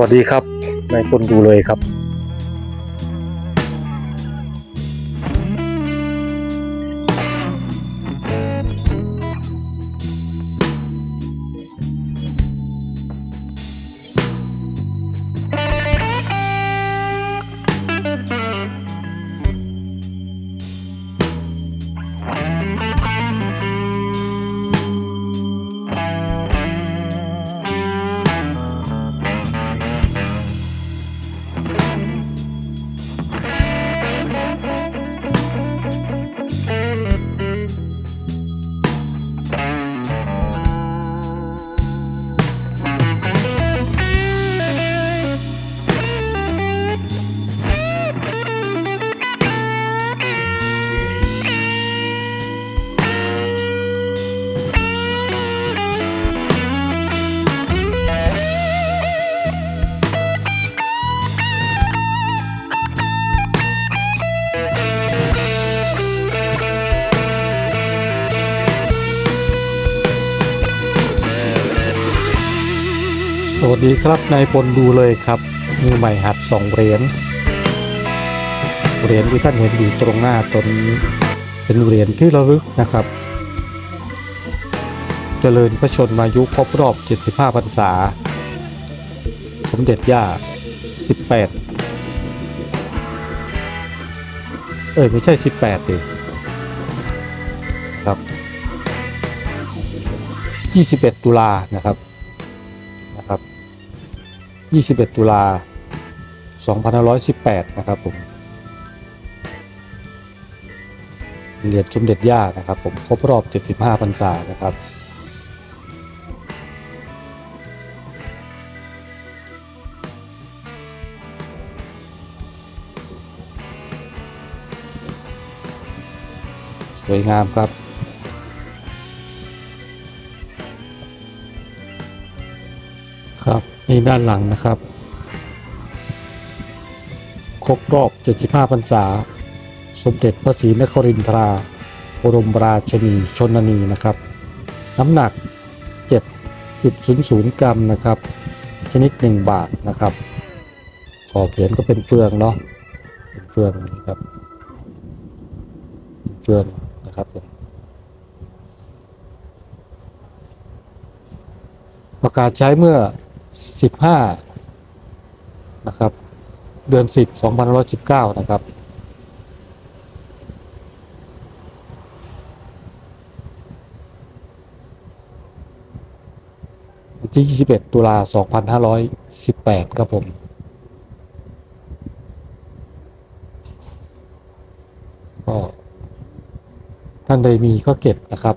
วัสดีครับนายคนดูเลยครับ วัสดีครับนายพลดูเลยครับมือใหม่หัดสองเหรียญเหรียญที่ท่านเห็นอยู่ตรงหน้าตนเป็นเหรียญที่ระลึกนะครับ เจริญพระชนมายุครบรอบ 75พรรษา สมเด็จย่า 18 เอ้ยไม่ใช่ 18ดิครับ 21 ตุลานะครับ 21 ตุลา 2518 นะครับผมเหรียญสมเด็จย่านะครับผมครบรอบ 75 พรรษานะครับ สวยงามครับ ครับนี่ด้านหลังนะครับ ครบรอบ 75 พรรษา สมเด็จพระศรีนครินทราบรมราชินีชนนีนะครับ น้ำหนัก 7.00 กรัมนะครับ ชนิด 1 บาทนะครับ ขอบเหรียญก็เป็นเฟืองเนาะเป็นเฟืองนะครับเป็นเฟืองนะครับผมประกาศใช้เมื่อ 15 นะครับ เดือน 10 2519 นะครับ ที่ 21 ตุลา 2518 ครับผมก็ท่านใดมีก็เก็บนะครับ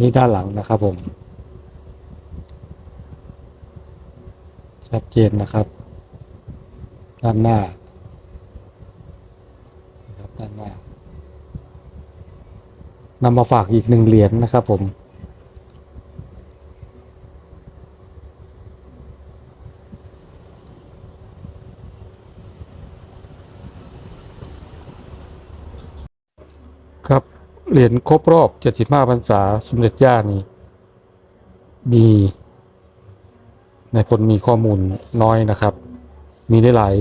นี่ด้านหลังนะครับผม ชัดเจนนะครับ ด้านหน้านครับด้านหน้านำมาฝากอีกหนึ่งเหรียญนะครับผมครับ เหรียญครบรอบ75พรรษา สมเด็จย่านี่มีในพลมีข้อมูลน้อยนะครับ มีได้หลาย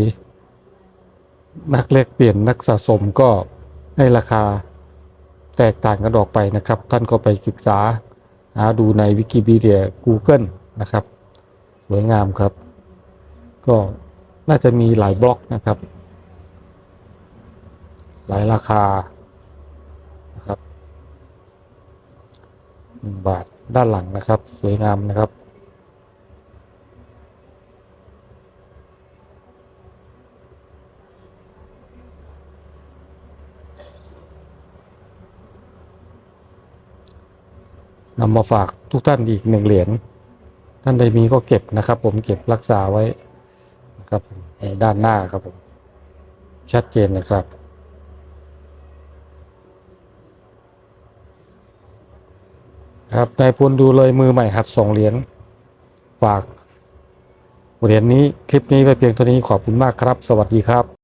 นักแลกเปลี่ยนนักสะสมก็ให้ราคาแตกต่างกันออกไปนะครับ ท่านก็ไปศึกษาหาดูในวิกิพีเดีย Google นะครับ สวยงามครับ ก็น่าจะมีหลายบล็อกนะครับ หลายราคา นะครับหนึ่ง บาทด้านหลังนะครับ สวยงามนะครับ นำมาฝากทุกท่านอีกหนึ่งเหรียญท่านใดมีก็เก็บนะครับ ผมเก็บรักษาไว้นะครับในด้านหน้าครับผมชัดเจนนะครับ ครับนายพลดูเลยมือใหม่หัดสองเหรียญฝากเหรียญนี้คลิปนี้ไปเพียงเท่านี้ขอบคุณมากครับ สวัสดีครับ